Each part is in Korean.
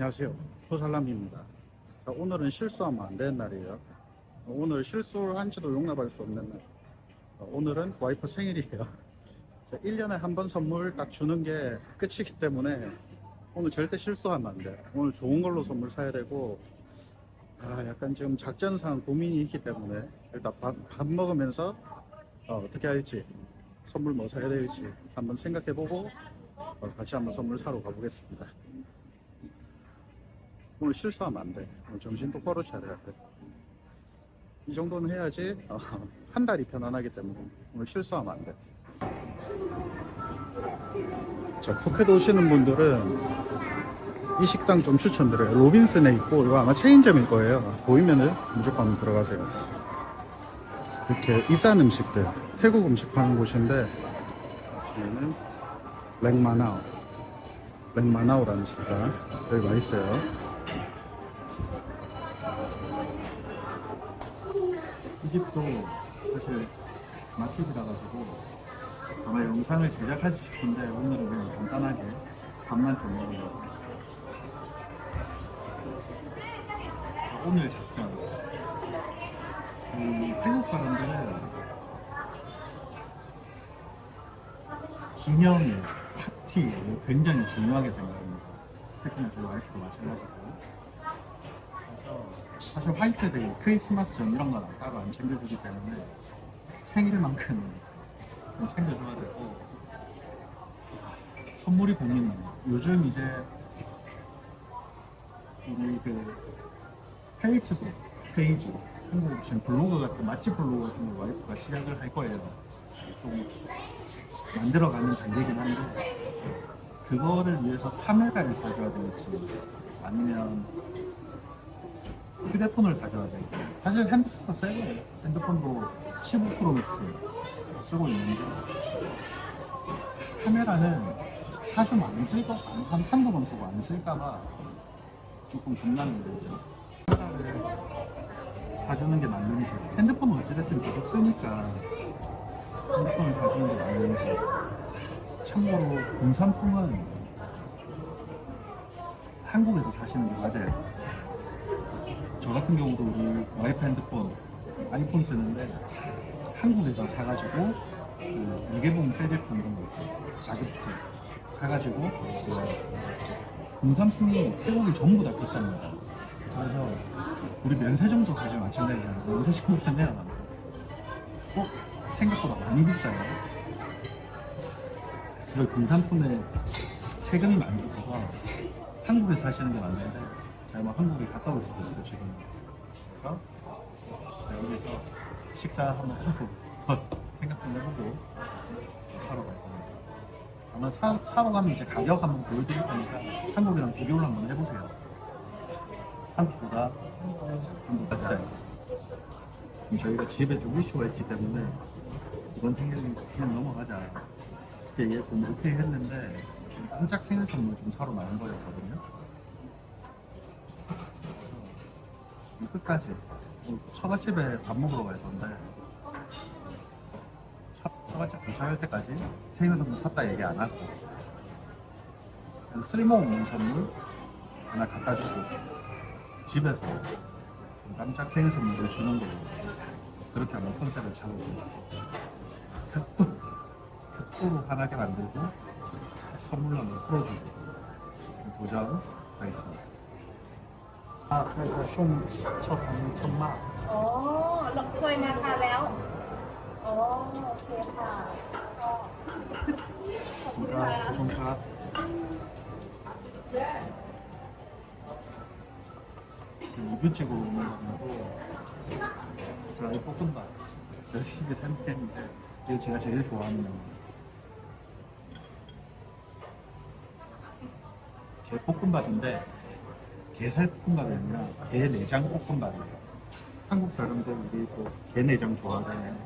안녕하세요. 호살람입니다. 자, 오늘은 실수하면 안 되는 날이에요. 어, 오늘 실수를 한지도 용납할 수 없는 날. 어, 오늘은 와이프 생일이에요. 자, 1년에 한 번 선물 딱 주는 게 끝이기 때문에 오늘 절대 실수하면 안 돼. 오늘 좋은 걸로 선물 사야 되고, 아, 약간 지금 작전상 고민이 있기 때문에 일단 밥, 밥 먹으면서 어, 떻게 할지, 선물 뭐 사야 될지 한번 생각해보고 어, 같이 한번 선물 사러 가보겠습니다. 오늘 실수하면 안 돼. 오늘 정신 똑바로 차려야 돼. 이 정도는 해야지 어, 한 달이 편안하기 때문에 오늘 실수하면 안 돼. 자, 푸켓 오시는 분들은 이 식당 좀 추천드려요. 로빈슨에 있고 이거 아마 체인점일 거예요. 보이면은 무조건 들어가세요. 이렇게 이싼 음식들, 태국 음식 파는 곳인데 보시면은 랭마나오, 랭마나오라는 식당 여기 맛있어요. 이 집도 사실 맛집이라 가지고 아마 영상을 제작하고 싶은데 오늘은 그냥 간단하게 밥만 좀 먹으려고. 자, 오늘 작전 이 태국 사람들은 기념일, 파티 굉장히 중요하게 생각합니다. 특히나 저희 와이프도 마찬가지고 사실 화이트데이, 크리스마스 전 이런 건 따로 안 챙겨주기 때문에 생일만큼은 좀 챙겨줘야 되고 선물이 고민이에요. 요즘 이제 우리 그 페이스북 페이지 한국 지금 블로그 같은 맛집 블로그 같은 거 와이프가 시작을 할 거예요. 좀 만들어가는 단계긴 한데 그거를 위해서 카메라를 사줘야 될지 아니면 휴대폰을 사줘야 될지 사실 핸드폰도 새 거예요. 핸드폰도 15 프로 맥스 쓰고 있는데 카메라는 사주면 안 쓸까 한 한두 번 쓰고 안 쓸까봐 조금 겁나는 거죠. 사주는 게 맞는지 핸드폰은 어찌됐든 계속 쓰니까 핸드폰을 사주는 게 맞는지 참고로 공산품은 한국에서 사시는 게 맞아요. 저 같은 경우도 우리 와이프 핸드폰 아이폰 쓰는데 한국에서 사가지고 그 유계봉 새 제품 이런 거 있고 자급제 사가지고 그 공산품이 태국이 전부 다 비쌉니다. 그래서 우리 면세점도 사실 마찬가지잖아요. 면세 식품하면 어? 생각보다 많이 비싸요. 그 공산품에 세금이 많이 붙어서 한국에서 사시는 게 맞는데 제가 막 한국에 갔다 올 수도 있어요 지금. 그래서 자, 여기서 식사 한번 하고 생각 좀 해보고 사러 갈 겁니다. 아마 사, 사러 가면 이제 가격 한번 보여드릴 거니까 한국이랑 비교를 한번 해보세요. 한국보다 좀 더 비싸요. 저희가 집에 좀 이슈가 있기 때문에 이번 생일은 그냥 넘어가자. 이렇게 좀 오케이 했는데 깜짝 생일 선물 좀 사러 나온 거였거든요. 이 끝까지 처갓집에 밥 먹으러 갈 건데 처- 처갓집 도착할 때까지 생일 선물 샀다 얘기 안 하고 그냥 쓸모없는 선물 하나 갖다 주고 집에서 좀 깜짝 생일 선물을 주는 걸로 그렇게 한번 컨셉을 잡고 극도 극도로 환하게 만들고 선물로 풀어주고 도전 하겠습니다. 아, 그래서 좀 처음 처음 อ๋อเราเคยมาทานแล้ว อ๋อ โอเคค่ะก็ขอบคุณค่ะ 감사합니다. 리뷰찍으로 오는 거고 드라이 볶음밥 열심히 선택했는데 이게 제가 제일 좋아하는 거 게 볶음밥인데 게살 볶음밥이 아니라 게 내장 볶음밥이에요 한국 사람들 우리 또게 내장 좋아하잖아요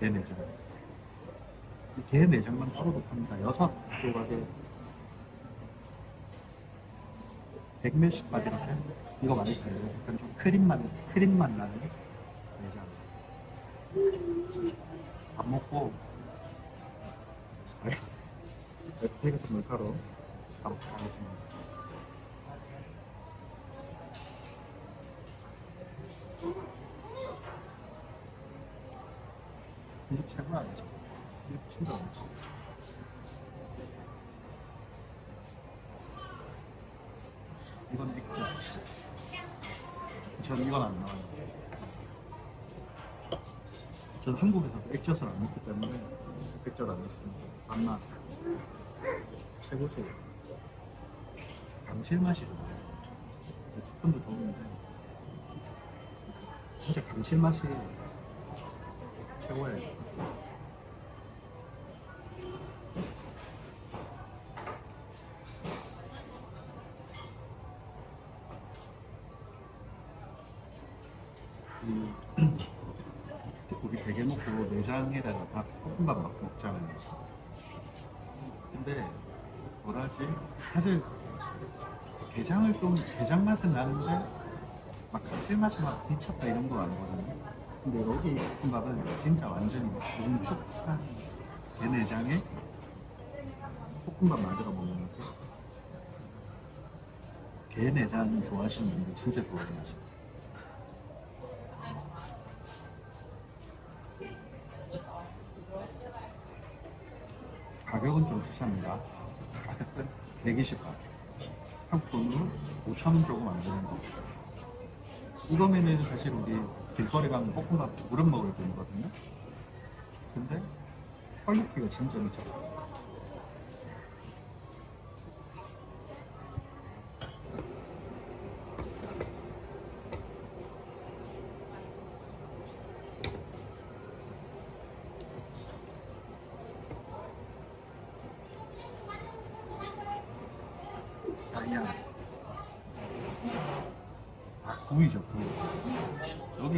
게 내장 이게 내장만 따로도 팝니다. 여섯 조각에 백몇십 밥 이렇게 이거 맛있어요. 약간 좀 크림 맛 크림 맛 나는 내장. 밥 먹고 웹사이트 선물 사러 가보겠습니다. 이집 최고야 아니죠? 이집 진짜 많지. 이건 액젓. 전 이건 안 나와요. 전 한국에서도 액젓을 안 넣기 때문에 액젓 안 넣습니다. 맛맛 최고죠. 감칠맛이 좋아요. 스푼도 좋은데 진짜 감칠맛이 최고예요. 이 우리 대게 먹고 내장에다가 밥 볶음밥 막 먹잖아요. 근데 뭐라 하지? 사실 게장을 좀 게장 맛은 나는데 막 감칠맛이 막 미쳤다 이런 건 아니거든요. 근데 여기 볶음밥은 진짜 완전히 농축한 게내장에 볶음밥 만들어 먹는 거. 게내장 좋아하시는 분들 진짜 좋아해요. 가격은 좀 비쌉니다. 가격은 120원. 한국 돈으로 5천원 조금 안 되는 거. 이거면은 사실 우리 길거리 가면 볶음밥 두 그릇 먹을 돈이거든요. 근데 퀄리티가 진짜 미쳤어요.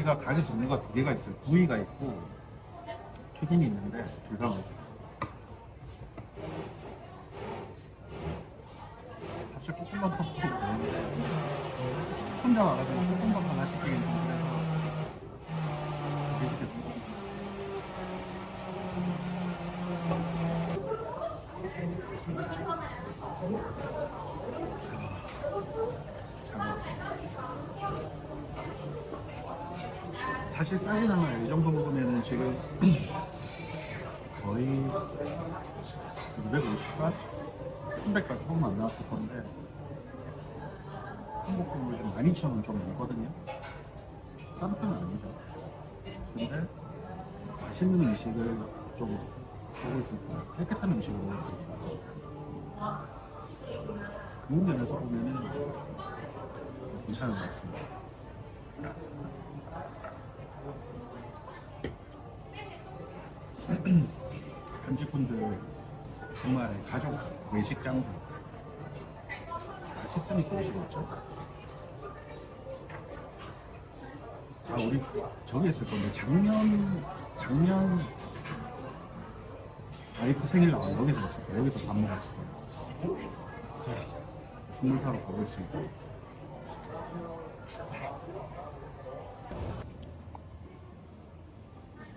여기가 가게 종류가 두 개가 있어요. 구이가 있고 튀김이 있는데 둘 다 맛있어요. 사실 볶음밥 그러는데 혼자 와가지고 볶음밥 하나 시키긴 좀 그래서 비슷했어요. 사실 싸진 않아요. 이 정도 먹으면은 지금 거의 250바? 300바 조금 안 나왔을 건데 한국 돈으로 지금 12,000원 좀 넘거든요. 싼 편은 아니죠. 근데 맛있는 음식을 좀 먹을 수 있고 깨끗한 음식을 먹을 수 있고 그 면에서 보면은 괜찮은 것 같습니다. 편집분들 주말에 가족 외식 장소 맛있으니까 오시겠죠? 아 우리 저기 했을 건데 작년 작년 와이프 생일 날 여기서 했을 거예요 여기서 밥 먹었을 거예요 자 선물 사러 가보겠습니다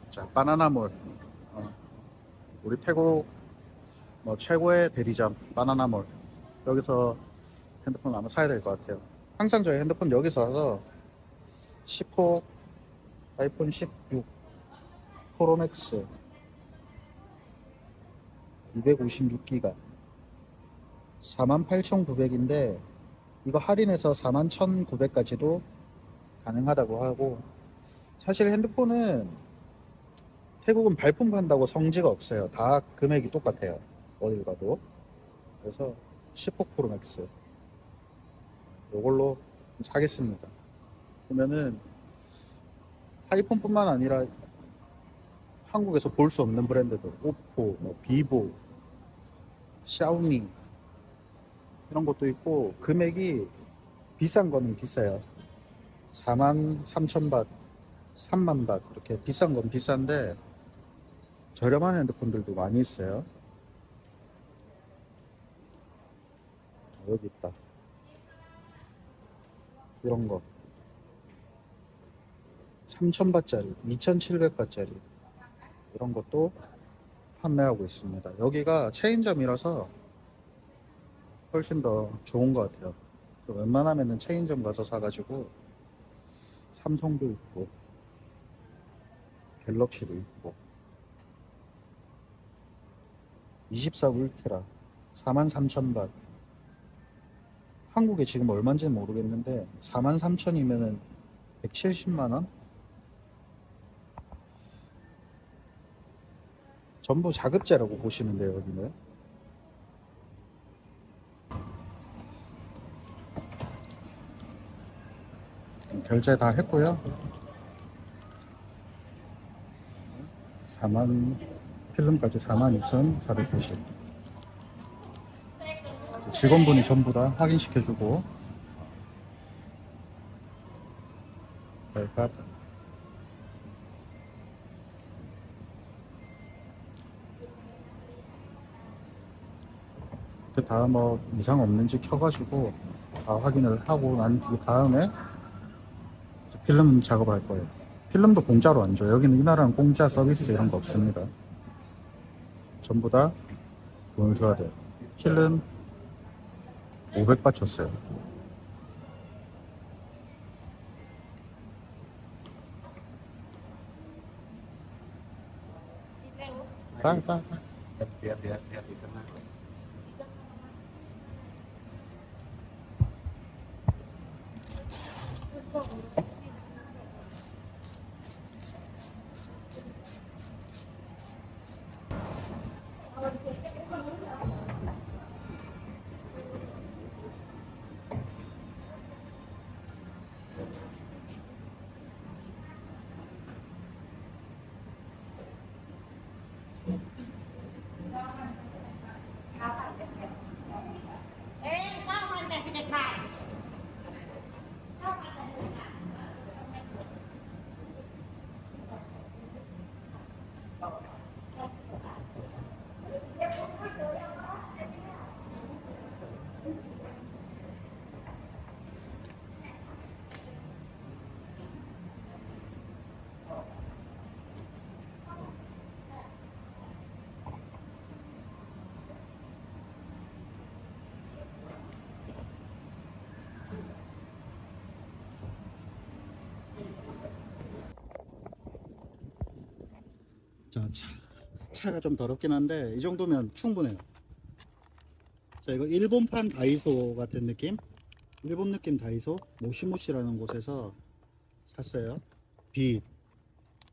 자, 바나나 몰. 어, 우리 태국 뭐 최고의 대리점 바나나몰. 여기서 핸드폰 아마 사야 될 것 같아요. 항상 저희 핸드폰 여기서 사서 10호 아이폰 16 프로맥스 256기가 48,900인데 이거 할인해서 41,900까지도 가능하다고 하고 사실 핸드폰은 태국은 발품 판다고 성지가 없어요. 다 금액이 똑같아요. 어딜 가도. 그래서 10호 프로맥스. 이걸로 사겠습니다. 보면은 아이폰뿐만 아니라 한국에서 볼 수 없는 브랜드들, 오포, 뭐 비보, 샤오미 이런 것도 있고 금액이 비싼 거는 비싸요. 4만 3천 바, 3만 바 그렇게 비싼 건 비싼데 저렴한 핸드폰들도 많이 있어요. 여기 있다. 이런 거. 3000바짜리, 2700바짜리. 이런 것도 판매하고 있습니다. 여기가 체인점이라서 훨씬 더 좋은 것 같아요. 웬만하면은 체인점 가서 사가지고 삼성도 있고 갤럭시도 있고 24 울트라. 43,000바 한국에 지금 얼마인지는 모르겠는데 43,000이면은 170만원? 전부 자급제라고 보시면 돼요 여기는. 결제 다 했고요. 4만 필름까지 42,490 직원분이 전부 다 확인시켜주고 벨값 그 다음 뭐 이상 없는지 켜가지고 다 확인을 하고 난 뒤 다음에 필름 작업을 할 거예요. 필름도 공짜로 안 줘요. 여기는 이 나라는 공짜 서비스 이런 거 없습니다. 전부 다 돈을 줘야 돼요. 필름 500바 줬어요. di tengah 자, 차, 차가 좀 더럽긴 한데 이 정도면 충분해요. 자, 이거 일본판 다이소 같은 느낌? 일본 느낌 다이소 모시모시라는 곳에서 샀어요. 빛,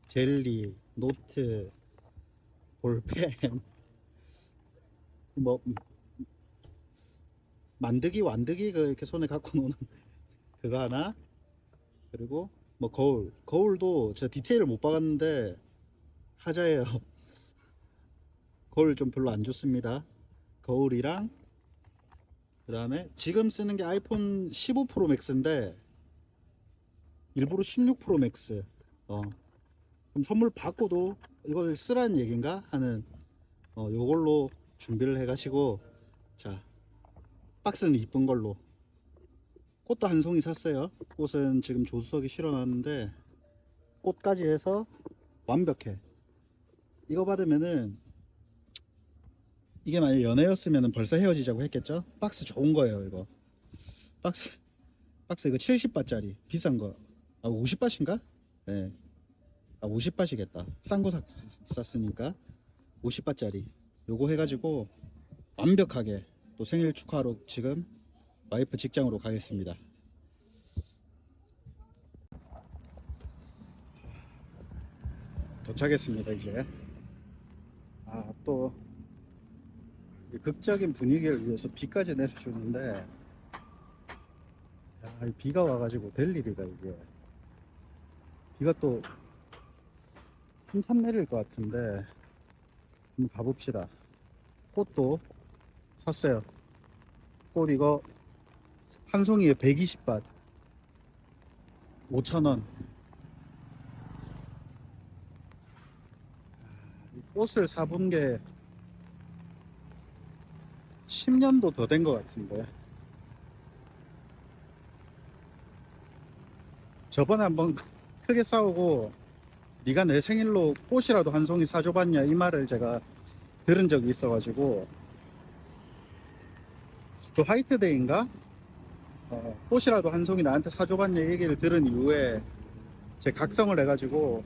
젤리, 노트, 볼펜, 뭐 음, 만드기 완드기 그 이렇게 손에 갖고 노는 그거 하나 그리고 뭐 거울 거울도 제가 디테일을 못 박았는데 하자예요. 거울 좀 별로 안 좋습니다. 거울이랑 그 다음에 지금 쓰는 게 아이폰 15 프로 맥스인데 일부러 16 프로 맥스. 어. 그럼 선물 받고도 이걸 쓰라는 얘긴가 하는 어, 요걸로 준비를 해 가시고 자 박스는 이쁜 걸로 꽃도 한 송이 샀어요. 꽃은 지금 조수석에 실어놨는데 꽃까지 해서 완벽해. 이거 받으면은 이게 만약 연애였으면 벌써 헤어지자고 했겠죠? 박스 좋은 거예요 이거. 박스 박스 이거 70바짜리. 비싼 거. 아 50바신가? 네. 아 50바시겠다. 싼 거 샀으니까 50바짜리. 요거 해가지고 완벽하게 또 생일 축하로 지금 와이프 직장으로 가겠습니다. 도착했습니다 이제 아 또 극적인 분위기를 위해서 비까지 내려주는데 야, 이 비가 와가지고 될 일이다 이게. 비가 또 한참 내릴 것 같은데 한번 가봅시다. 꽃도 샀어요. 꽃 이거 한 송이에 120밭 5천원 꽃을 사본 게 10년도 더 된 것 같은데. 저번에 한번 크게 싸우고 네가 내 생일로 꽃이라도 한 송이 사줘봤냐 이 말을 제가 들은 적이 있어가지고. 그 화이트데이인가? 어, 꽃이라도 한 송이 나한테 사줘봤냐 얘기를 들은 이후에 제 각성을 해가지고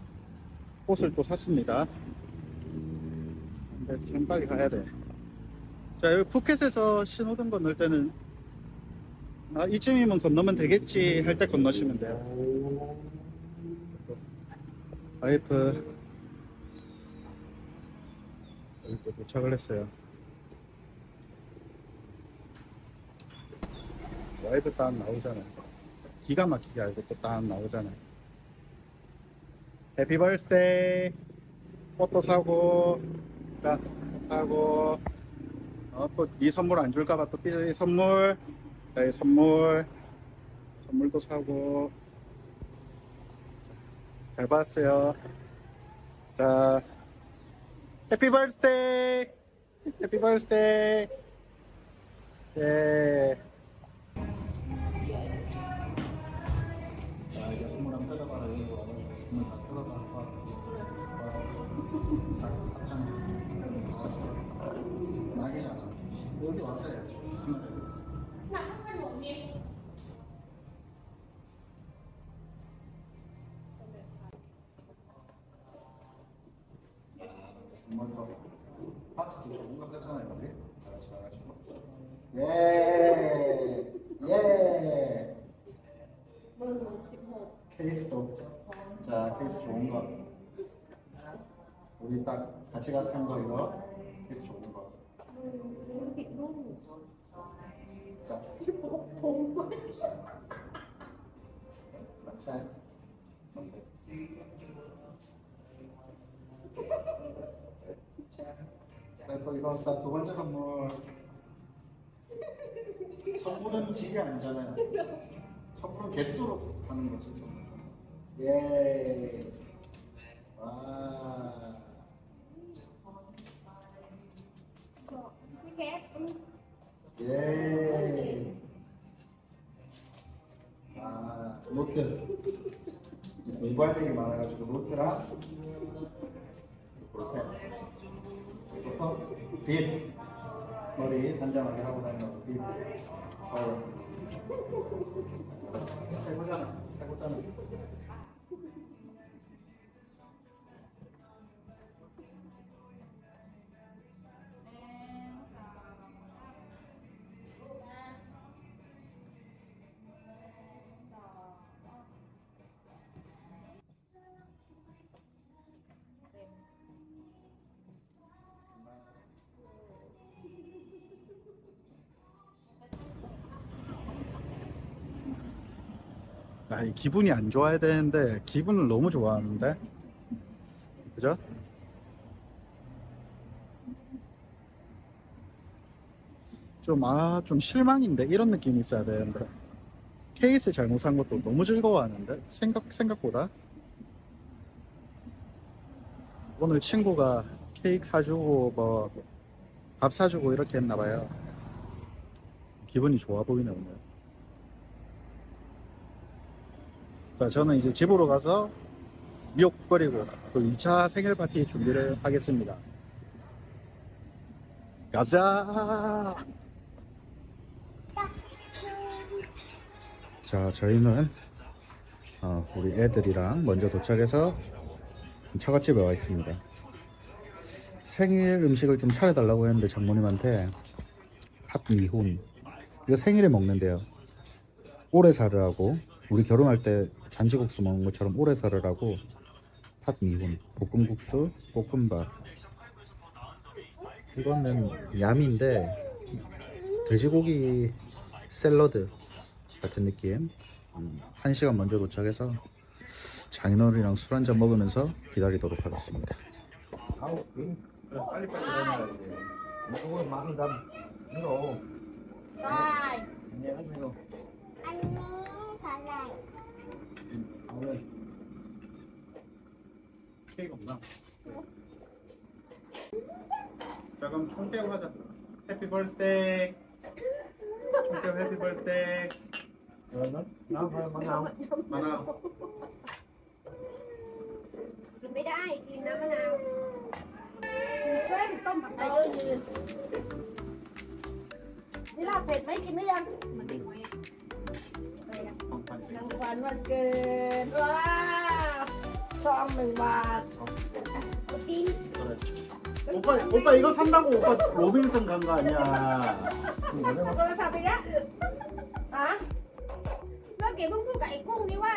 꽃을 또 샀습니다 지금 빨리 가야 돼. 자 여기 푸켓에서 신호등 건 널 때는 아 이쯤이면 건너면 되겠지 할 때 건너시면 돼요. 와이프. 여기 또 도착을 했어요. 와이프 딱 나오잖아요. 기가 막히게 알고 또딱 나오잖아요. 해피 벌스데이 꽃도 사고 자 사고 어, 또네 선물 안 줄까봐 또 삐 선물 나의 선물 선물도 사고. 잘 봤어요. 자 해피 벌스데이! 해피 벌스데이! 예 선물도 박스도 좋은 거 샀잖아요, 우리. 잘하시, 잘하시고. 예, 예. 케이스도 자 케이스 좋은 거 우리 딱 같이 가서 산거 이거 케이스 좋은 거 자, 자, 뭔데? 자, 또 이거 자, 두 번째 선물 선물은 질이 아니잖아요 선물은 개수로 가는 거지 선물. 예. 와. 예. 아, 노트. 공부할 얘기 많아가지고 노트랑 빛. 머리 단정하게 하고 다니는 빛. 어. 최고잖아. 최고잖아. 아, 이 기분이 안 좋아야 되는데 기분을 너무 좋아하는데? 그죠? 좀, 아, 좀 실망인데? 이런 느낌이 있어야 되는데. 케이스 잘못 산 것도 너무 즐거워하는데? 생각, 생각보다? 오늘 친구가 케이크 사주고 뭐 밥 사주고 이렇게 했나봐요. 기분이 좋아 보이네 오늘 자, 저는 이제 집으로 가서 미역 끓이고 또 2차 생일 파티 준비를 하겠습니다. 가자! 자, 저희는 어, 우리 애들이랑 먼저 도착해서 처갓집에 와 있습니다. 생일 음식을 좀 차려달라고 했는데 장모님한테 핫미훈 이거 생일에 먹는데요. 오래 살으라고 우리 결혼할 때 잔치국수 먹는 것처럼 오래 살으라고 팥 미군, 볶음국수, 볶음밥 이거는 얌인데 돼지고기 샐러드 같은 느낌 음, 한 시간 먼저 도착해서 장인어른이랑 술 한잔 먹으면서 기다리도록 하겠습니다 빨리 빨리 가야 돼. 이거 많은 담. 이거. 안녕하세요. 안녕. 160 K가 없나? 자 그럼 총대고 하자 해피 벌스데이 총대고 해피 벌스데이 그러면? 나 봐요 만나 만나 กินไม่ได้กินน้ำมะนาวช่วยมันต้มผักกาดเยอะๆนี่ลาบเผ็ดไหมกินหรือยังมันเด็กหว 한 รางวัลวันเกิดว้าวซองหนึ่งบาทเอากิน 그래. 오빠 오빠 이거 산다고 오빠 로빈슨 간 거 아니야 โทรศัพท์ไปแล้วฮะแล้วเก๋เพิ่งพูดกับไอ้กุ้งนี่ว่า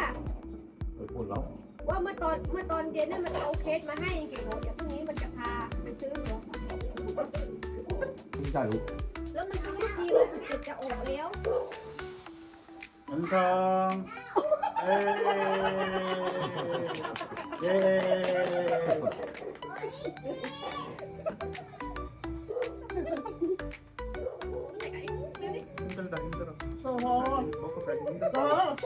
พูดแล้ว ว่าเมื่อตอนเมื่อตอนเย็นน่ะมันเอาเค้กมาให้เก๋บอกเดี๋ยวพรุ่งนี้มันจะพาไปซื้อหัว 진짜요 แล้วมันซื้อทีเลยเกือบจะออกแล้ว 연상. 에이. 예. 힘들다 힘들어. 어. 먹고 가기 힘들다. 어.